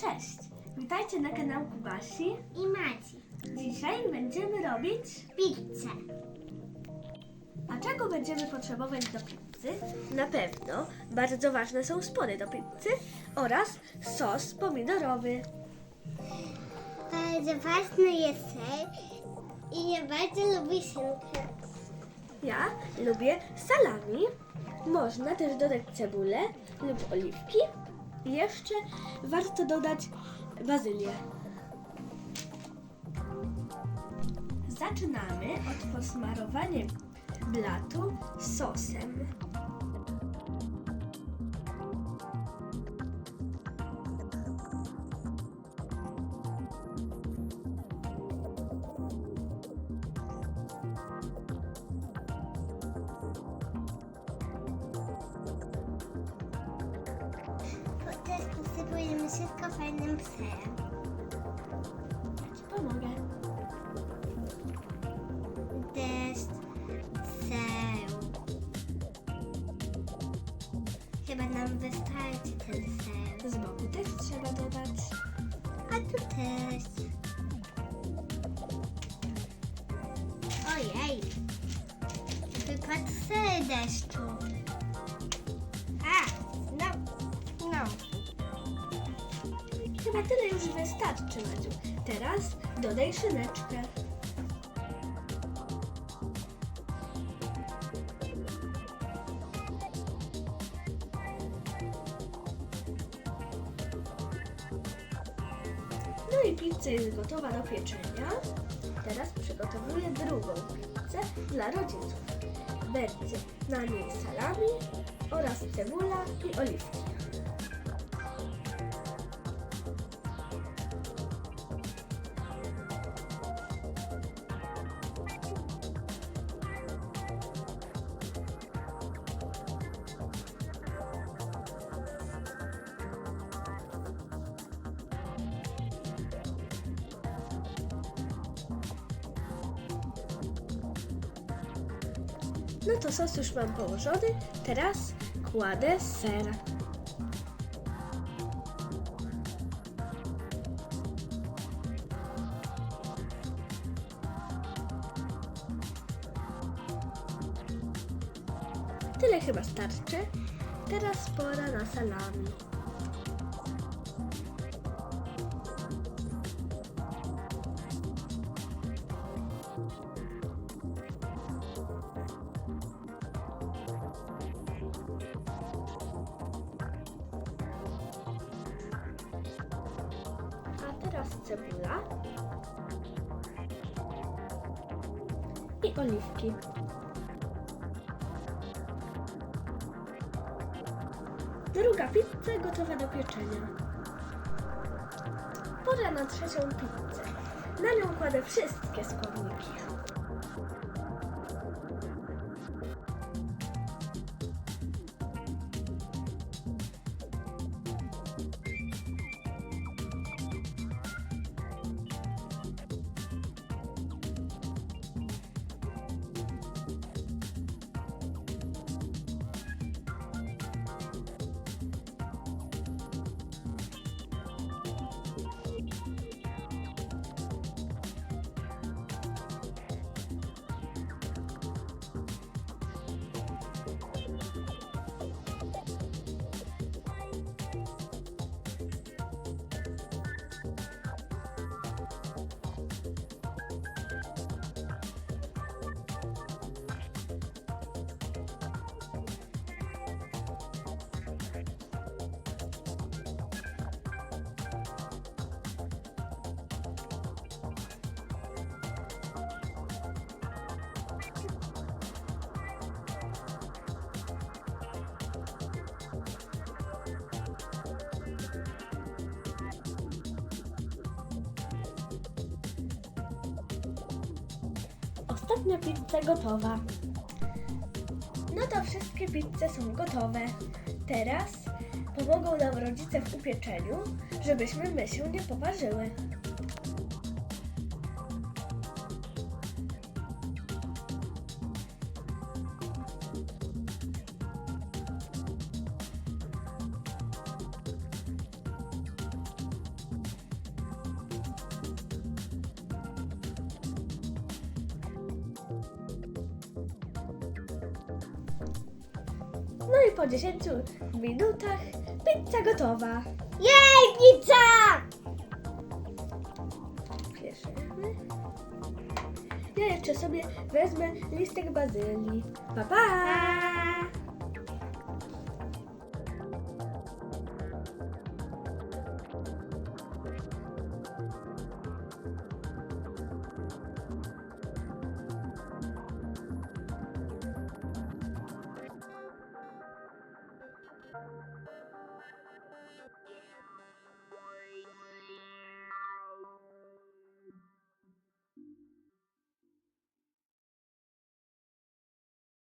Cześć! Witajcie na kanałku Basi. i Maci. Dzisiaj będziemy robić... Pizzę. A czego będziemy potrzebować do pizzy? Na pewno bardzo ważne są spodnie do pizzy oraz sos pomidorowy. Bardzo ważny jest ser i ja bardzo lubię szynkę. Ja lubię salami. Można też dodać cebulę lub oliwki. I jeszcze warto dodać bazylię. Zaczynamy od posmarowania blatu sosem. Potem posypujemy wszystko fajnym serem. Ja Ci pomogę. Deszcz seru. Chyba nam wystarczy ten ser. Z boku też trzeba dodać. A tu też. Ojej. Wypadł ser deszczu. A, no, no. Chyba tyle już wystarczy, Madziu. Teraz dodaj szyneczkę. No i pizza jest gotowa do pieczenia. Teraz przygotowuję drugą pizzę dla rodziców. Będzie na niej salami oraz cebula i oliwki. No to sos już mam położony. Teraz kładę ser. Tyle chyba starczy. Teraz pora na salami. Teraz cebula i oliwki. Druga pizza gotowa do pieczenia. Pora na trzecią pizzę. Na nią kładę wszystkie składniki. Ostatnia pizza gotowa. No to wszystkie pizze są gotowe. Teraz pomogą nam rodzice w upieczeniu, żebyśmy my się nie poważyły. po 10 minutach pizza gotowa. Jej, pizza! Bierzemy. Ja jeszcze sobie wezmę listek bazylii. Pa, pa!